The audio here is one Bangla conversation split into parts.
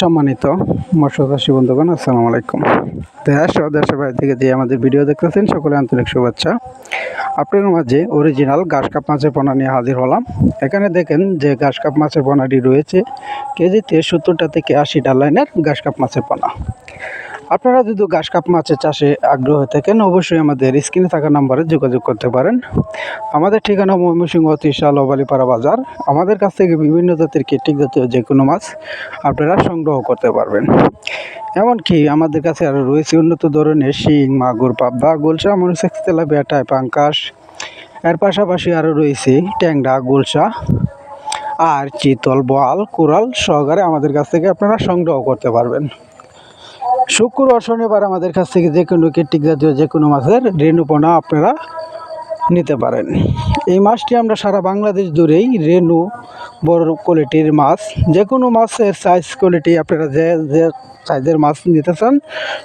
সম্মানিত মৎস্যচাষী বন্ধুগণ, আসসালামু আলাইকুম। দেশ ও দেশের বাইরে থেকে যে আমাদের ভিডিও দেখতেছেন, সকলে আন্তরিক শুভেচ্ছা। আপনার মাঝে অরিজিনাল ঘাস কাপ মাছের পোনা নিয়ে হাজির হলাম। এখানে দেখেন যে ঘাস কাপ মাছের পোনাটি রয়েছে কেজিতে সত্তরটা থেকে আশিটা লাইনের ঘাস কাপ মাছের পোনা। আপনারা যদি ঘাস কাপ মাছের চাষে আগ্রহ থাকেন, অবশ্যই আমাদের স্ক্রিনে থাকা নাম্বারে যোগাযোগ করতে পারেন। আমাদের ঠিকানা ময়মনসিংহ ত্রিশাল ওবালিপাড়া বাজার। আমাদের কাছ থেকে বিভিন্ন জাতের কেটিক জাতীয় যে কোনো মাছ আপনারা সংগ্রহ করতে পারবেন। এমনকি আমাদের কাছে আরও রয়েছে উন্নত ধরনের শিং, মাগুর, পাবদা, গোলসা মনুসেক্স তেলাপিয়া টাই পাঙ্কাশ। এর পাশাপাশি আরও রয়েছে ট্যাংরা, গোলসা, আর চিতল, বোয়াল, কোরাল সহকারে আমাদের কাছ থেকে আপনারা সংগ্রহ করতে পারবেন। শুক্রবার শনিবার আমাদের কাছ থেকে যে কোনো কেটিক জাতীয় যে কোনো মাছের রেণুপনা আপনারা নিতে পারেন। এই মাছটি আমরা সারা বাংলাদেশ জুড়েই রেণু, বড় কোয়ালিটির মাছ, যে কোনো মাছের সাইজ কোয়ালিটি আপনারা যে যে সাইজের মাছ নিতে চান,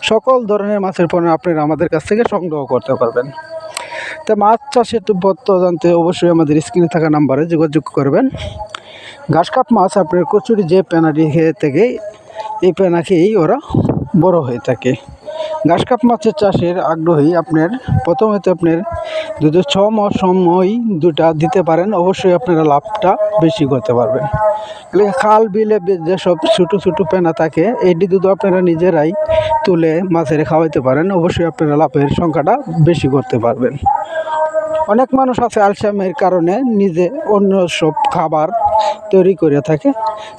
সকল ধরনের মাছের পণ্য আপনারা আমাদের কাছ থেকে সংগ্রহ করতে পারবেন। তা মাছ চাষের তথ্য জানতে অবশ্যই আমাদের স্ক্রিনে থাকা নাম্বারে যোগাযোগ করবেন। ঘাস কাপ মাছ আপনার কচুরি যে খেয়ে থেকে এই পেনা খেয়েই ওরা বড় হয়ে থাকে। ঘাস কাপ মাছের চাষের আগ্রহী আপনার, প্রথমে তো আপনার যদি ছ মাস সময় দুটা দিতে পারেন, অবশ্যই আপনারা লাভটা বেশি করতে পারবেন। খাল বিলে, যেসব ছোটো ছোটো পেনা থাকে, এটি যদি আপনারা নিজেরাই তুলে মাছের খাওয়াইতে পারেন, অবশ্যই আপনারা লাভের সংখ্যাটা বেশি করতে পারবেন। অনেক মানুষ আছে আলসামের কারণে নিজে অন্য সব খাবার তৈরি করে থাকে।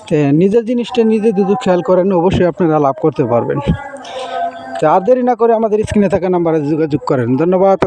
তো নিজের জিনিসটা নিজে যদি খেয়াল করেন, অবশ্যই আপনারা লাভ করতে পারবেন। তো আর দেরি না করে আমাদের স্ক্রিনে থাকা নাম্বারে যোগাযোগ করেন। ধন্যবাদ।